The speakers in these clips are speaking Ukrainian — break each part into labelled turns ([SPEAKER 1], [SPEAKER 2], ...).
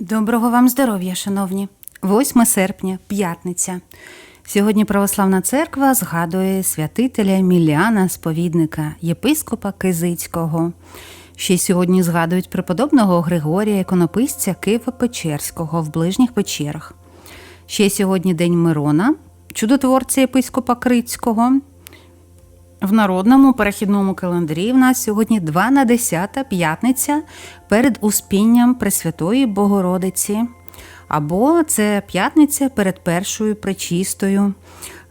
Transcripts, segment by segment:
[SPEAKER 1] Доброго вам здоров'я, шановні. 8 серпня, п'ятниця. Сьогодні Православна церква згадує святителя Міляна, сповідника, єпископа Кизицького. Ще сьогодні згадують преподобного Григорія, іконописця Києво-Печерського в ближніх печерах. Ще сьогодні День Мирона, чудотворця єпископа Крицького. В народному перехідному календарі в нас сьогодні 2 на 10 п'ятниця перед успінням Пресвятої Богородиці. Або це п'ятниця перед першою пречистою.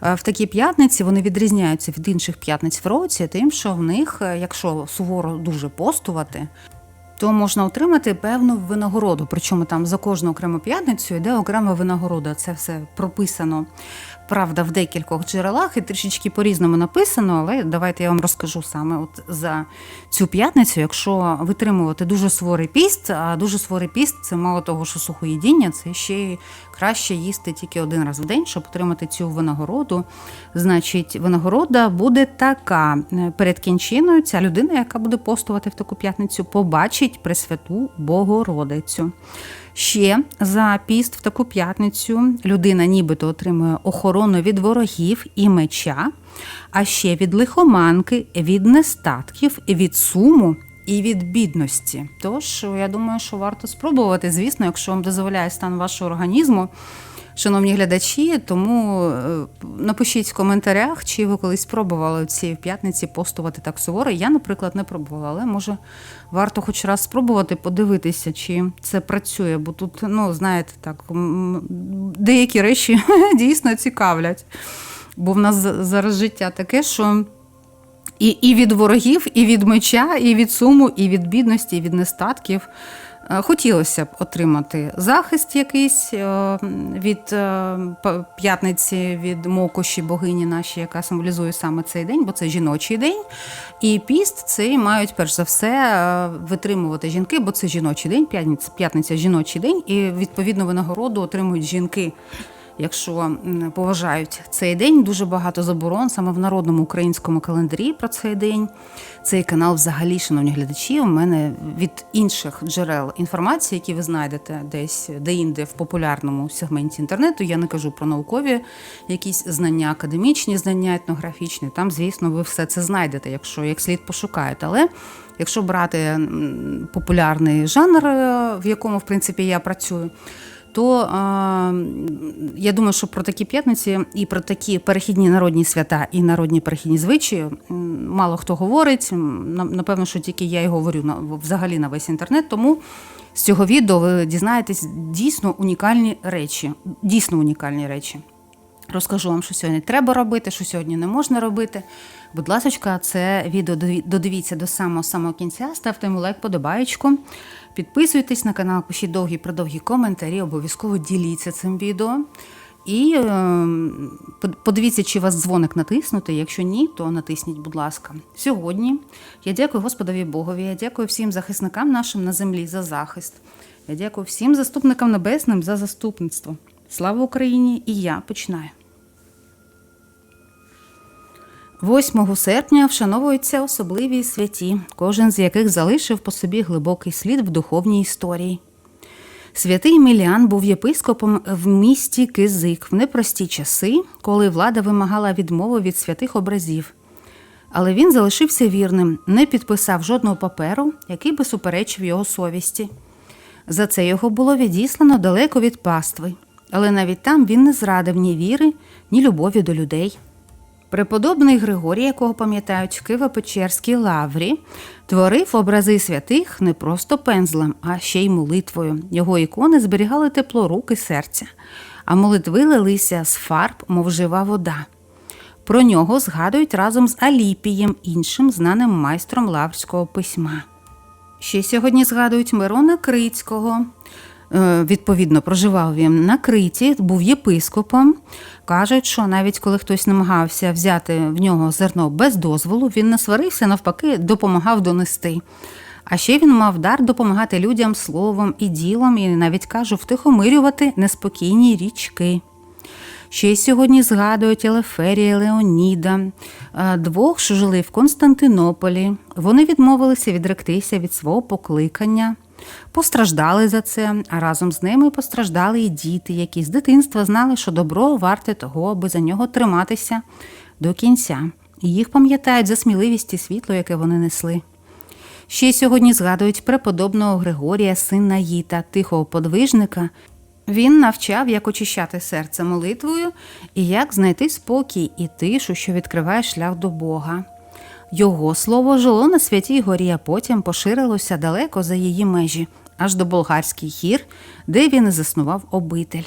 [SPEAKER 1] Е, В такі п'ятниці вони відрізняються від інших п'ятниць в році, тим, що в них, е, якщо суворо дуже постувати, то можна отримати певну винагороду. Причому там за кожну окрему п'ятницю йде окрема винагорода. Це все прописано. Правда, в декількох джерелах і трішечки по-різному написано, але давайте я вам розкажу саме от за цю п'ятницю, якщо витримувати дуже суворий піст, а дуже суворий піст це мало того, що сухоїдіння, це ще й краще їсти тільки один раз в день, щоб отримати цю винагороду. Значить, винагорода буде така. Перед кінчиною ця людина, яка буде постувати в таку п'ятницю, побачить Пресвяту Богородицю. Ще за піст в таку п'ятницю людина нібито отримує охорону від ворогів і меча, а ще від лихоманки, від нестатків, від суму і від бідності. Тож я думаю, що варто спробувати, звісно, якщо вам дозволяє стан вашого організму. Шановні глядачі, тому е, напишіть в коментарях, чи ви колись спробували цієї п'ятниці постувати так суворо. Я, наприклад, не пробувала, але може варто хоч раз спробувати подивитися, чи це працює, бо тут, ну, знаєте, так, деякі речі дійсно цікавлять. Бо в нас зараз життя таке, що. І, і від ворогів, і від меча, і від суму, і від бідності, і від нестатків. Е, Хотілося б отримати захист якийсь е, від е, п'ятниці, від мокоші богині наші, яка символізує саме цей день, бо це жіночий день. І піст цей мають перш за все витримувати жінки, бо це жіночий день, п'ятниця, п'ятниця жіночий день, і відповідно винагороду отримують жінки. Якщо поважають цей день, дуже багато заборон саме в народному українському календарі про цей день. Цей канал, взагалі, шановні глядачі, у мене від інших джерел інформації, які ви знайдете десь де-інде в популярному сегменті інтернету. Я не кажу про наукові якісь знання, академічні знання, етнографічні. Там, звісно, ви все це знайдете, якщо як слід пошукаєте. Але якщо брати популярний жанр, е, в якому в принципі я працюю то я думаю, що про такі п'ятниці і про такі перехідні народні свята і народні перехідні звичаї мало хто говорить. Напевно, що тільки я й говорю взагалі на весь інтернет. Тому з цього відео ви дізнаєтесь дійсно унікальні речі. Дійсно унікальні речі. Розкажу вам, що сьогодні треба робити, що сьогодні не можна робити. Будь ласка, це відео додивіться до самого самого кінця. Ставте йому лайк, подобаєчку. Підписуйтесь на канал, пишіть довгі продовгі коментарі, обов'язково діліться цим відео. І е, подивіться, чи вас дзвоник натиснути. Якщо ні, то натисніть, будь ласка. Сьогодні я дякую Господові Богові. Я дякую всім захисникам нашим на землі за захист. Я дякую всім заступникам небесним за заступництво. Слава Україні! І я починаю. 8 серпня вшановуються особливі святі, кожен з яких залишив по собі глибокий слід в духовній історії. Святий Мілян був єпископом в місті Кизик в непрості часи, коли влада вимагала відмови від святих образів. Але він залишився вірним, не підписав жодного паперу, який би суперечив його совісті. За це його було відіслано далеко від пастви, але навіть там він не зрадив ні віри, ні любові до людей. Преподобний Григорій, якого пам'ятають в Києво-Печерській лаврі, творив образи святих не просто пензлем, а ще й молитвою. Його ікони зберігали тепло рук і серця, а молитви лилися з фарб, мов жива вода. Про нього згадують разом з Аліпієм, іншим знаним майстром лаврського письма. Ще сьогодні згадують Мирона Крицького. Е, Відповідно, проживав він на Криті, був єпископом. Кажуть, що навіть коли хтось намагався взяти в нього зерно без дозволу, він не сварився, навпаки, допомагав донести. А ще він мав дар допомагати людям словом і ділом, і навіть кажу, втихомирювати неспокійні річки. Ще й сьогодні згадують Елеферія Леоніда, е, двох, що жили в Константинополі. Вони відмовилися відректися від свого покликання. Постраждали за це, а разом з ними постраждали і діти, які з дитинства знали, що добро варте того, аби за нього триматися до кінця. І їх пам'ятають за сміливість і світло, яке вони несли. Ще сьогодні згадують преподобного Григорія, сина Їта, тихого подвижника. Він навчав, як очищати серце молитвою і як знайти спокій і тишу, що відкриває шлях до Бога. Його слово жило на святій горі, а потім поширилося далеко за її межі, аж до болгарських гір, де він заснував обитель.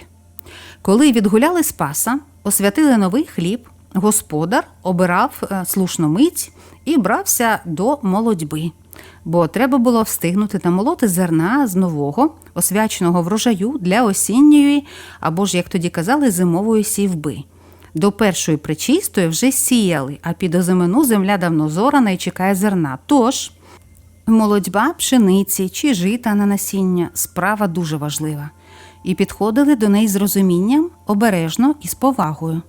[SPEAKER 1] Коли відгуляли Спаса, освятили новий хліб, господар обирав е, слушну мить і брався до молодьби, бо треба було встигнути намолоти зерна з нового, освяченого врожаю для осінньої або ж, як тоді казали, зимової сівби. До першої причистої вже сіяли, а під озимину земля давно зорана і чекає зерна. Тож молодьба пшениці чи жита на насіння справа дуже важлива. І підходили до неї з розумінням, обережно і з повагою.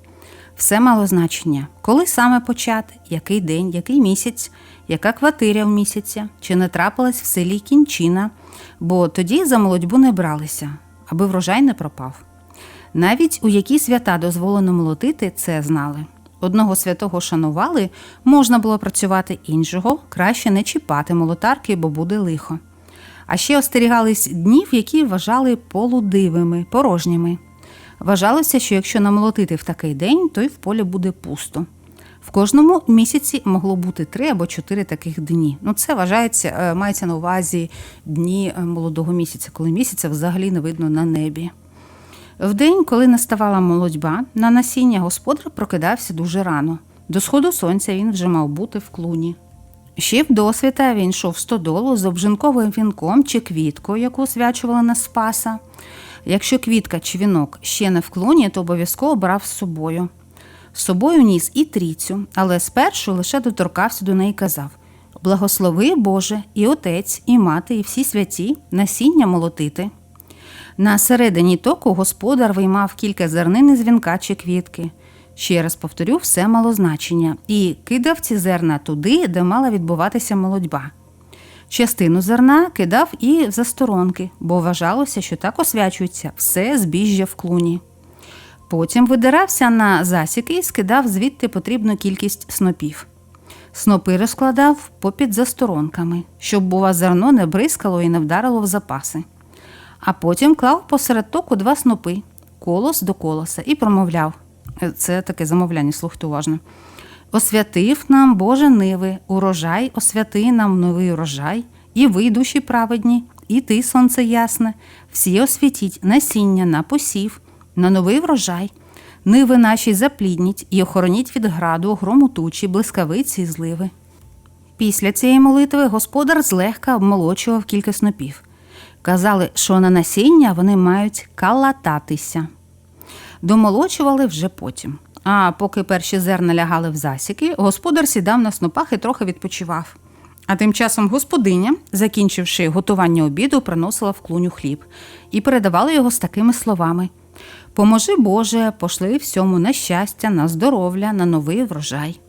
[SPEAKER 1] Все мало значення, коли саме почати, який день, який місяць, яка квартира в місяця, чи не трапилась в селі кінчина, бо тоді за молодьбу не бралися, аби врожай не пропав. Навіть у які свята дозволено молотити, це знали. Одного святого шанували, можна було працювати іншого, краще не чіпати молотарки, бо буде лихо. А ще остерігались днів, які вважали полудивими, порожніми. Вважалося, що якщо намолотити в такий день, то й в полі буде пусто. В кожному місяці могло бути три або чотири таких дні. Ну, це вважається, е, мається на увазі дні е, молодого місяця, коли місяця взагалі не видно на небі. В день, коли наставала молодьба, на насіння господар прокидався дуже рано. До сходу сонця він вже мав бути в клуні. Ще в досвіта він йшов стодолу з обжинковим вінком чи квіткою, яку освячували на спаса. Якщо квітка чи вінок ще не в клуні, то обов'язково брав з собою. З собою ніс і трійцю, але спершу лише доторкався до неї і казав Благослови Боже, і отець, і мати, і всі святі, насіння молотити. На середині току господар виймав кілька зернин із вінка чи квітки. Ще раз повторю, все мало значення, і кидав ці зерна туди, де мала відбуватися молодьба. Частину зерна кидав і в засторонки, бо вважалося, що так освячується все збіжжя в клуні. Потім видирався на засіки і скидав звідти потрібну кількість снопів. Снопи розкладав попід засторонками, щоб, бува, зерно не бризкало і не вдарило в запаси. А потім клав посеред току два снопи, колос до колоса, і промовляв це таке замовляння, слухайте уважно. Освятив нам, Боже ниви, урожай, освяти нам новий урожай, і ви, душі праведні, і ти, сонце ясне, всі освятіть насіння на посів, на новий врожай, ниви наші заплідніть і охороніть від граду, грому тучі, блискавиці і зливи. Після цієї молитви господар злегка обмолочував кілька снопів. Казали, що на насіння вони мають калататися. Домолочували вже потім. А поки перші зерна лягали в засіки, господар сідав на снопах і трохи відпочивав. А тим часом господиня, закінчивши готування обіду, приносила в клуню хліб і передавала його з такими словами: Поможи Боже, пошли всьому на щастя, на здоров'я, на новий врожай.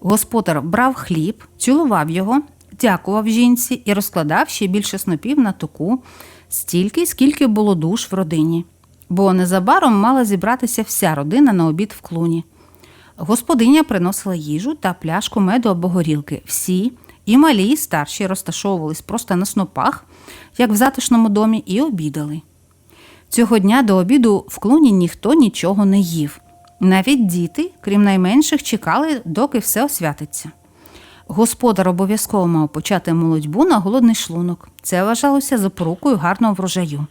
[SPEAKER 1] Господар брав хліб, цілував його, дякував жінці і розкладав ще більше снопів на току, стільки, скільки було душ в родині бо незабаром мала зібратися вся родина на обід в клуні. Господиня приносила їжу та пляшку меду або горілки. Всі, і малі, і старші, розташовувались просто на снопах, як в затишному домі, і обідали. Цього дня до обіду в клуні ніхто нічого не їв. Навіть діти, крім найменших, чекали, доки все освятиться. Господар обов'язково мав почати молодьбу на голодний шлунок. Це вважалося запорукою гарного врожаю.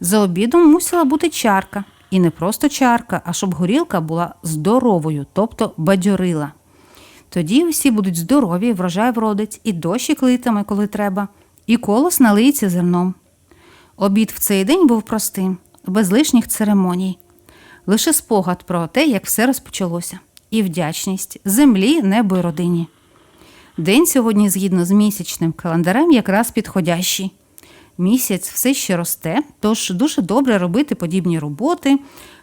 [SPEAKER 1] За обідом мусила бути чарка. І не просто чарка, а щоб горілка була здоровою, тобто бадьорила. Тоді всі будуть здорові, врожай вродить, і дощик литиме, коли треба, і колос налиється зерном. Обід в цей день був простим, без лишніх церемоній, лише спогад про те, як все розпочалося, і вдячність землі, небу й родині. День сьогодні, згідно з місячним календарем, якраз підходящий місяць все ще росте, тож дуже добре робити подібні роботи.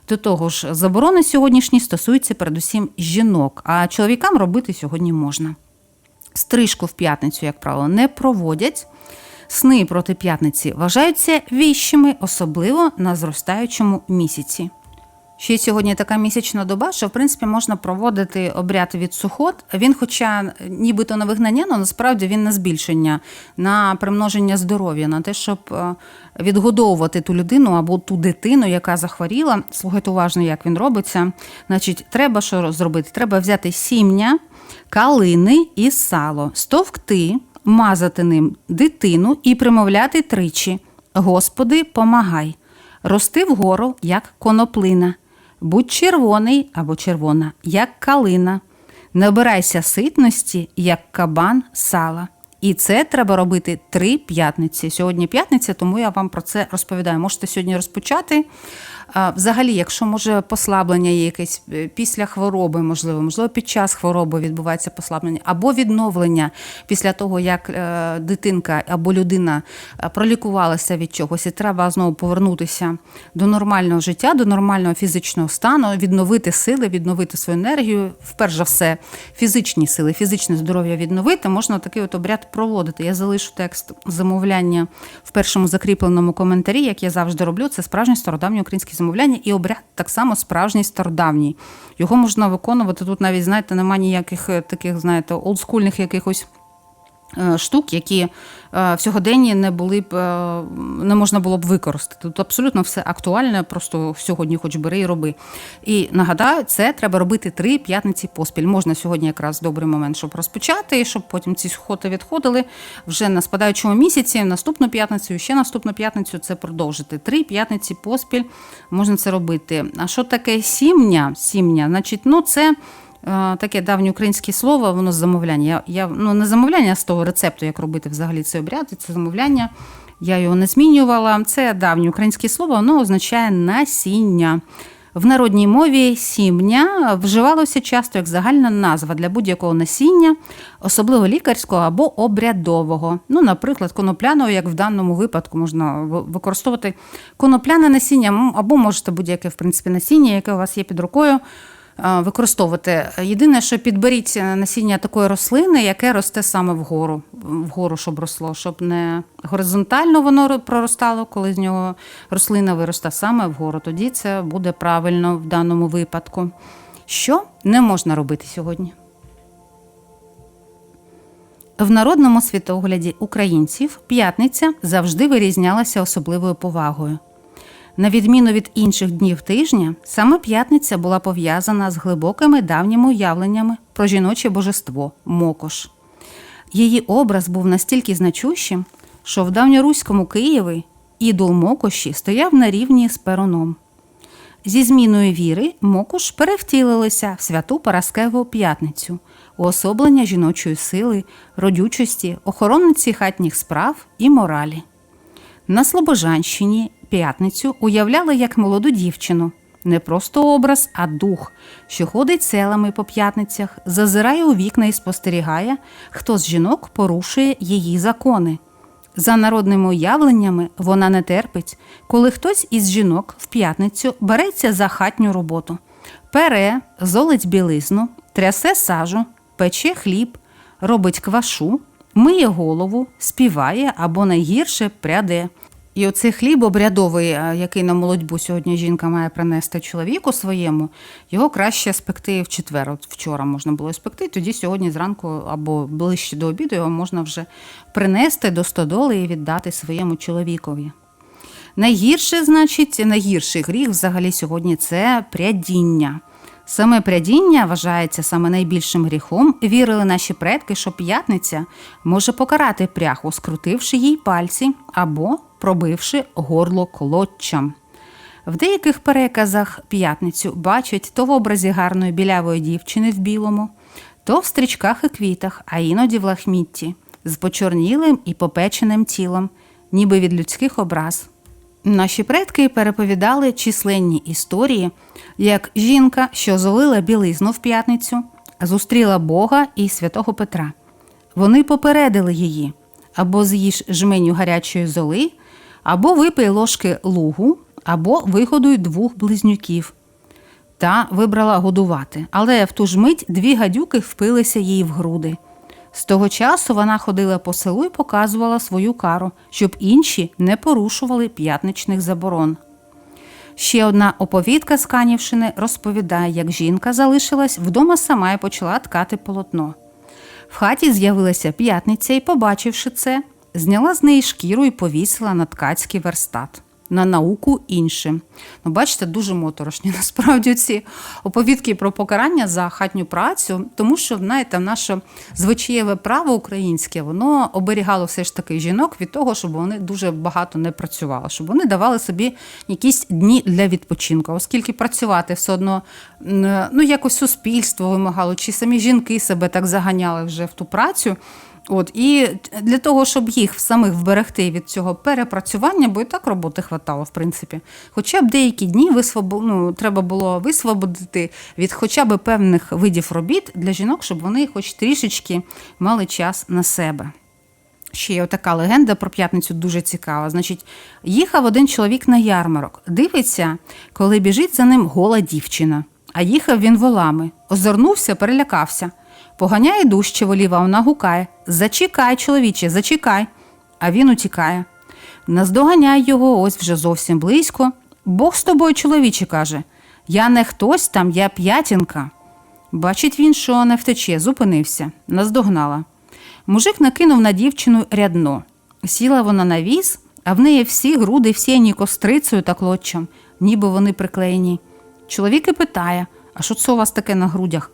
[SPEAKER 1] До того ж, заборони сьогоднішні стосуються передусім жінок, а чоловікам робити сьогодні можна. Стрижку в п'ятницю, як правило, не проводять. Сни проти п'ятниці вважаються віщими, особливо на зростаючому місяці. Ще сьогодні така місячна доба, що в принципі можна проводити обряд від сухот. Він, хоча нібито на вигнання, але насправді він на збільшення, на примноження здоров'я, на те, щоб е, відгодовувати ту людину або ту дитину, яка захворіла. Слухайте уважно, як він робиться. Значить, треба що зробити? Треба взяти сім'я, калини і сало, стовкти, мазати ним дитину і примовляти тричі: Господи, помагай, рости вгору, як коноплина. Будь червоний або червона, як калина. Набирайся ситності, як кабан сала. І це треба робити три п'ятниці. Сьогодні п'ятниця, тому я вам про це розповідаю. Можете сьогодні розпочати. Взагалі, якщо може послаблення є якесь е, після хвороби, можливо, можливо, під час хвороби відбувається послаблення, або відновлення після того, як е, дитинка або людина е, пролікувалася від чогось, і треба знову повернутися до нормального життя, до нормального фізичного стану, відновити сили, відновити свою енергію. Вперше за все, фізичні сили, фізичне здоров'я відновити, можна такий от обряд проводити. Я залишу текст замовляння в першому закріпленому коментарі, як я завжди роблю. Це справжнє стародавнє українське замовляння і обряд так само справжній стародавній. Його можна виконувати тут, навіть знаєте, немає ніяких е, таких, знаєте, олдскульних якихось. Е, Штук, які е, в сьогоденні не були б е, не можна було б використати. Тут абсолютно все актуальне, просто сьогодні хоч бери і роби. І нагадаю, це треба робити три п'ятниці поспіль. Можна сьогодні якраз добрий момент, щоб розпочати, щоб потім ці сходи відходили вже на спадаючому місяці, наступну п'ятницю, ще наступну п'ятницю це продовжити. Три п'ятниці поспіль можна це робити. А що таке сім'я? Сім'я, значить, ну це. Е, Таке давнє українське слово, воно з замовляння. Я, я ну не замовляння а з того рецепту, як робити взагалі цей обряд, це замовляння. Я його не змінювала. Це давнє українське слово, воно означає насіння. В народній мові сім'я вживалося часто як загальна назва для будь-якого насіння, особливо лікарського або обрядового. Ну, наприклад, конопляного, як в даному випадку, можна використовувати конопляне насіння, або можете будь-яке в принципі насіння, яке у вас є під рукою використовувати. Єдине, що підберіть е, насіння такої рослини, яке росте саме вгору, вгору, щоб росло, щоб не горизонтально воно проростало, коли з нього рослина виросте саме вгору. Тоді це буде правильно в даному випадку. Що не можна робити сьогодні? В народному світогляді українців п'ятниця завжди вирізнялася особливою повагою. На відміну від інших днів тижня, саме п'ятниця була пов'язана з глибокими давніми уявленнями про жіноче божество Мокош. Її образ був настільки значущим, що в давньоруському Києві ідол Мокоші стояв на рівні з перуном. Зі зміною віри Мокуш перевтілилися в святу Параскеву п'ятницю, уособлення жіночої сили, родючості, охоронниці хатніх справ і моралі. На Слобожанщині п'ятницю уявляли як молоду дівчину, не просто образ, а дух, що ходить селами по п'ятницях, зазирає у вікна і спостерігає, хто з жінок порушує її закони. За народними уявленнями вона не терпить, коли хтось із жінок в п'ятницю береться за хатню роботу, пере, золить білизну, трясе сажу, пече хліб, робить квашу, миє голову, співає або найгірше пряде. І оцей хліб обрядовий, який на молодьбу сьогодні жінка має принести чоловіку своєму, його краще спекти в четвер. От вчора можна було спекти, тоді сьогодні зранку або ближче до обіду його можна вже принести до стодоли і віддати своєму чоловікові. Найгірше, значить, найгірший гріх взагалі сьогодні це прядіння. Саме прядіння вважається саме найбільшим гріхом. Вірили наші предки, що п'ятниця може покарати пряху, скрутивши їй пальці або пробивши горло клоччям. В деяких переказах п'ятницю бачать то в образі гарної білявої дівчини в білому, то в стрічках і квітах, а іноді в лахмітті, з почорнілим і попеченим тілом, ніби від людських образ. Наші предки переповідали численні історії, як жінка, що золила білизну в п'ятницю, зустріла Бога і святого Петра. Вони попередили її або з'їж жменю гарячої золи, або випий ложки лугу, або вигодуй двох близнюків. Та вибрала годувати, але в ту ж мить дві гадюки впилися їй в груди. З того часу вона ходила по селу і показувала свою кару, щоб інші не порушували п'ятничних заборон. Ще одна оповідка з Канівщини розповідає, як жінка залишилась вдома сама і почала ткати полотно. В хаті з'явилася п'ятниця і, побачивши це, зняла з неї шкіру і повісила на ткацький верстат. На науку іншим. Ну, бачите, дуже моторошні насправді ці оповідки про покарання за хатню працю, тому що, знаєте, наше звичаєве право українське, воно оберігало все ж таки жінок від того, щоб вони дуже багато не працювали, щоб вони давали собі якісь дні для відпочинку, оскільки працювати все одно ну, якось суспільство вимагало, чи самі жінки себе так заганяли вже в ту працю. От і для того, щоб їх самих вберегти від цього перепрацювання, бо і так роботи хватало, в принципі. Хоча б деякі дні висвобо... ну, треба було висвободити від хоча б певних видів робіт для жінок, щоб вони хоч трішечки мали час на себе. Ще є така легенда про п'ятницю дуже цікава. Значить, їхав один чоловік на ярмарок, дивиться, коли біжить за ним гола дівчина. А їхав він волами. Озирнувся, перелякався. Поганяє дужче волів, а вона гукає Зачекай, чоловіче, зачекай. А він утікає. Наздоганяй його ось вже зовсім близько. Бог з тобою, чоловіче, каже. Я не хтось там, я п'ятінка. Бачить він, що не втече, зупинився, наздогнала. Мужик накинув на дівчину рядно. Сіла вона на віз, а в неї всі груди всіяні кострицею та клочем, ніби вони приклеєні. Чоловік і питає: а що це у вас таке на грудях?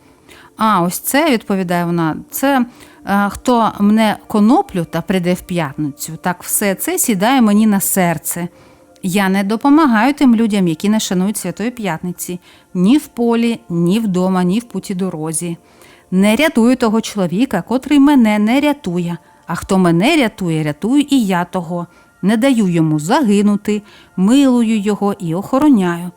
[SPEAKER 1] А, ось це, відповідає вона, це е, хто мене коноплю та прийде в п'ятницю, так все це сідає мені на серце. Я не допомагаю тим людям, які не шанують Святої П'ятниці, ні в полі, ні вдома, ні в путі дорозі. Не рятую того чоловіка, котрий мене не рятує. А хто мене рятує, рятую і я того. Не даю йому загинути, милую його і охороняю.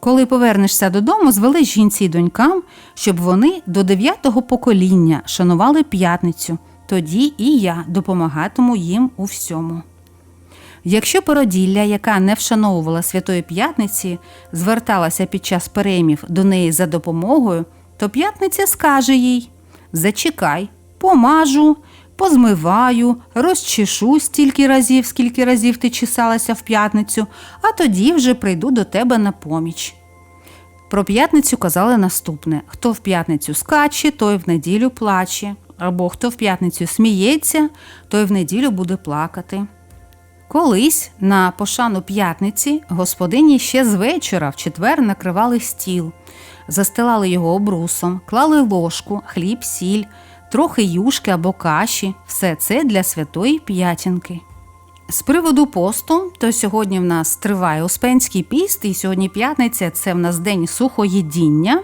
[SPEAKER 1] Коли повернешся додому, звели жінці й донькам, щоб вони до дев'ятого покоління шанували п'ятницю, тоді і я допомагатиму їм у всьому. Якщо породілля, яка не вшановувала Святої П'ятниці, зверталася під час переймів до неї за допомогою, то п'ятниця скаже їй Зачекай, помажу, позмиваю, розчешу стільки разів, скільки разів ти чесалася в п'ятницю, а тоді вже прийду до тебе на поміч. Про п'ятницю казали наступне: хто в п'ятницю скаче, той в неділю плаче, або хто в п'ятницю сміється, той в неділю буде плакати. Колись на пошану п'ятниці господині ще з вечора в четвер накривали стіл, застилали його обрусом, клали ложку, хліб, сіль, трохи юшки або каші все це для святої п'ятінки. З приводу посту, то сьогодні в нас триває Успенський піст, і сьогодні п'ятниця це в нас день сухоїдіння.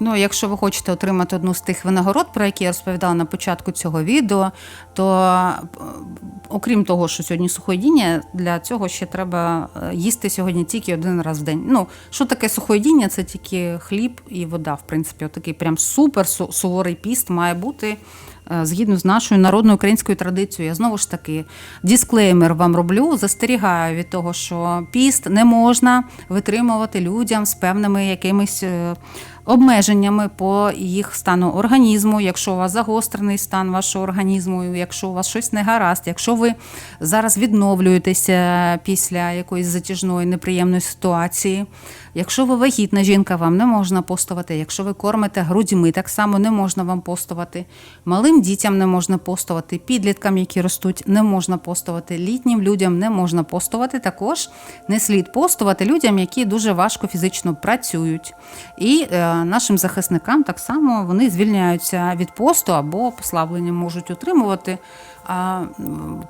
[SPEAKER 1] Ну, якщо ви хочете отримати одну з тих винагород, про які я розповідала на початку цього відео, то е, окрім того, що сьогодні сухоїдіння, для цього ще треба е, їсти сьогодні тільки один раз в день. Ну, що таке сухоїдіння? Це тільки хліб і вода, в принципі, отакий прям супер суворий піст має бути. Е, Згідно з нашою народною українською традицією, я знову ж таки дисклеймер вам роблю. Застерігаю від того, що піст не можна витримувати людям з певними якимись е, обмеженнями по їх стану організму, якщо у вас загострений стан вашого організму, якщо у вас щось не гаразд, якщо ви зараз відновлюєтеся після якоїсь затяжної неприємної ситуації. Якщо ви вагітна жінка, вам не можна постувати. Якщо ви кормите грудьми, так само не можна вам постувати. Малим дітям не можна постувати, підліткам, які ростуть, не можна постувати. Літнім людям не можна постувати. Також не слід постувати людям, які дуже важко фізично працюють. І е, нашим захисникам так само вони звільняються від посту або послаблення можуть отримувати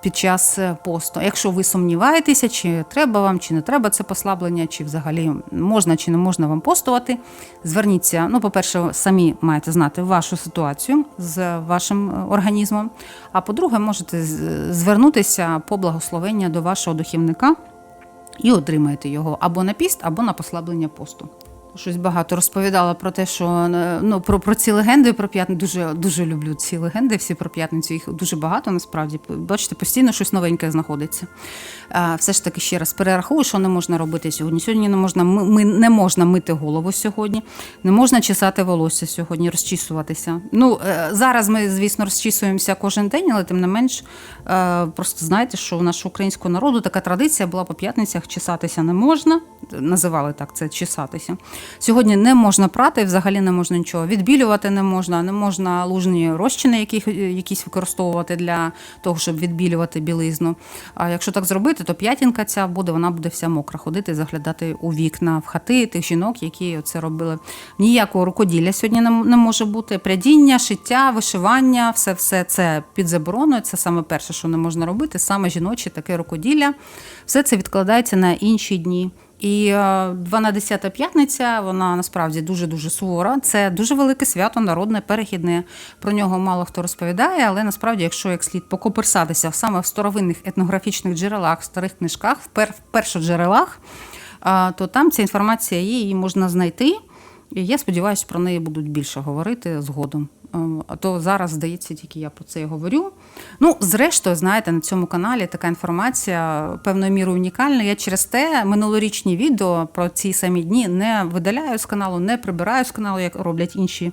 [SPEAKER 1] під час посту. Якщо ви сумніваєтеся, чи треба вам, чи не треба це послаблення, чи взагалі можна чи не можна вам постувати, зверніться. Ну, по-перше, самі маєте знати вашу ситуацію з вашим організмом. А по-друге, можете звернутися по благословення до вашого духівника і отримаєте його або на піст, або на послаблення посту. Щось багато розповідала про те, що е, ну про, про ці легенди про п'ятницю. Дуже дуже люблю ці легенди. Всі про п'ятницю. Їх дуже багато насправді. Бачите, постійно щось новеньке знаходиться. А, все ж таки ще раз перерахую, що не можна робити сьогодні. Сьогодні не можна ми, ми не можна мити голову сьогодні, не можна чесати волосся сьогодні, розчісуватися. Ну е, зараз ми, звісно, розчісуємося кожен день, але тим не менш, е, просто знаєте, що у нашого українського народу така традиція була по п'ятницях чесатися не можна. Називали так це чесатися. Сьогодні не можна прати, взагалі не можна нічого відбілювати, не можна, не можна лужні розчини, які, якісь використовувати для того, щоб відбілювати білизну. А якщо так зробити, то п'ятінка ця буде, вона буде вся мокра, ходити, заглядати у вікна, в хати тих жінок, які це робили. Ніякого рукоділля сьогодні не, може бути. Прядіння, шиття, вишивання, все все це під забороною. Це саме перше, що не можна робити, саме жіноче таке рукоділля. Все це відкладається на інші дні. І е, 12 п'ятниця, вона насправді дуже дуже сувора. Це дуже велике свято, народне, перехідне. Про нього мало хто розповідає, але насправді, якщо як слід покоперсатися саме в старовинних етнографічних джерелах, в старих книжках, в, пер, в першоджерелах, е, то там ця інформація є, її можна знайти. І я сподіваюся, про неї будуть більше говорити згодом. Е, А то зараз, здається, тільки я про це і говорю. Ну, зрештою, знаєте, на цьому каналі така інформація певною мірою унікальна. Я через те минулорічні відео про ці самі дні не видаляю з каналу, не прибираю з каналу, як роблять інші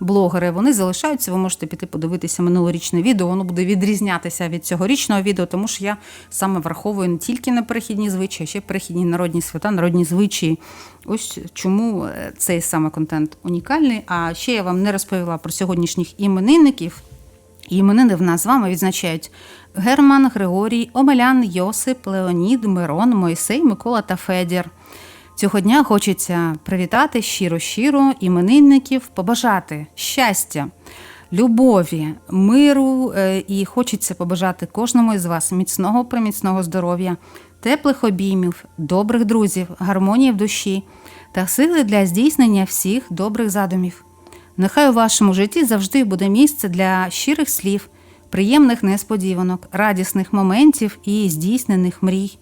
[SPEAKER 1] блогери. Вони залишаються. Ви можете піти подивитися минулорічне відео. Воно буде відрізнятися від цьогорічного відео, тому що я саме враховую не тільки на перехідні звичаї, а ще перехідні народні свята, народні звичаї. Ось чому е, цей саме контент унікальний. А ще я вам не розповіла про сьогоднішніх іменинників. І іменини в нас з вами відзначають Герман, Григорій, Омелян, Йосип, Леонід, Мирон, Мойсей, Микола та Федір. Цього дня хочеться привітати щиро-щиро іменинників, побажати щастя, любові, миру е, і хочеться побажати кожному із вас міцного приміцного здоров'я, теплих обіймів, добрих друзів, гармонії в душі та сили для здійснення всіх добрих задумів. Нехай у вашому житті завжди буде місце для щирих слів, приємних несподіванок, радісних моментів і здійснених мрій.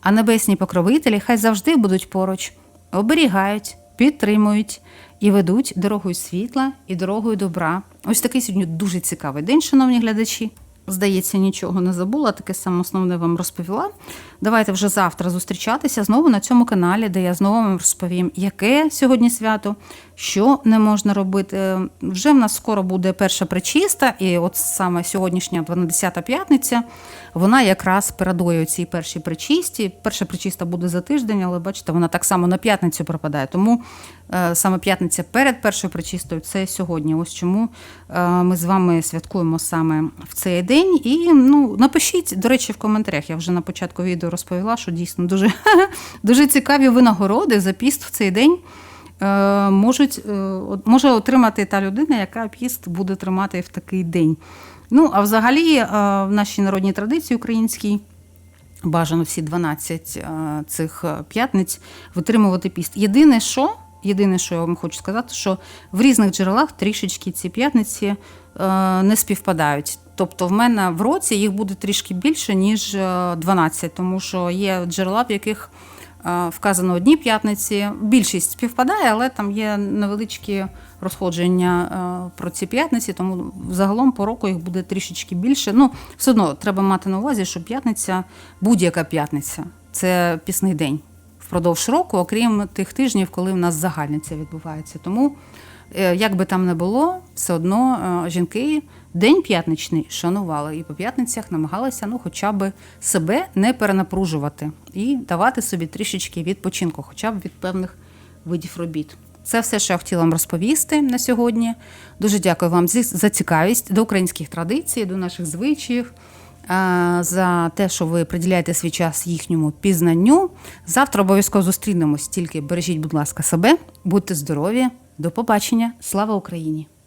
[SPEAKER 1] А небесні покровителі хай завжди будуть поруч, оберігають, підтримують і ведуть дорогою світла і дорогою добра. Ось такий сьогодні дуже цікавий день, шановні глядачі. Здається, нічого не забула, таке саме основне вам розповіла. Давайте вже завтра зустрічатися знову на цьому каналі, де я знову вам розповім, яке сьогодні свято, що не можна робити. Вже в нас скоро буде перша причиста, і от саме сьогоднішня 12 п'ятниця, вона якраз передує цій першій причисті. Перша причиста буде за тиждень, але бачите, вона так само на п'ятницю пропадає. Тому е, саме п'ятниця перед першою причистою це сьогодні. Ось чому е, ми з вами святкуємо саме в цей день. І ну, напишіть, до речі, в коментарях. Я вже на початку відео розповіла, що дійсно дуже, дуже цікаві винагороди за піст в цей день. е, Можуть, е, може отримати та людина, яка піст буде тримати в такий день. Ну, а взагалі, е, в нашій народній традиції українській бажано всі 12 е, цих п'ятниць витримувати піст. Єдине, що, єдине, що я вам хочу сказати, що в різних джерелах трішечки ці п'ятниці не співпадають. Тобто в мене в році їх буде трішки більше, ніж е, 12, тому що є джерела, в яких е, вказано одні п'ятниці. Більшість співпадає, але там є невеличкі розходження е, про ці п'ятниці, тому загалом по року їх буде трішечки більше. Ну, все одно треба мати на увазі, що п'ятниця, будь-яка п'ятниця це пісний день впродовж року, окрім тих тижнів, коли в нас загальниця відбувається. Тому, е, як би там не було, все одно е, жінки день п'ятничний шанували і по п'ятницях намагалися ну, хоча б себе не перенапружувати і давати собі трішечки відпочинку, хоча б від певних видів робіт. Це все, що я хотіла вам розповісти на сьогодні. Дуже дякую вам за цікавість до українських традицій, до наших звичаїв, за те, що ви приділяєте свій час їхньому пізнанню. Завтра обов'язково зустрінемось. Тільки бережіть, будь ласка, себе, будьте здорові. До побачення. Слава Україні!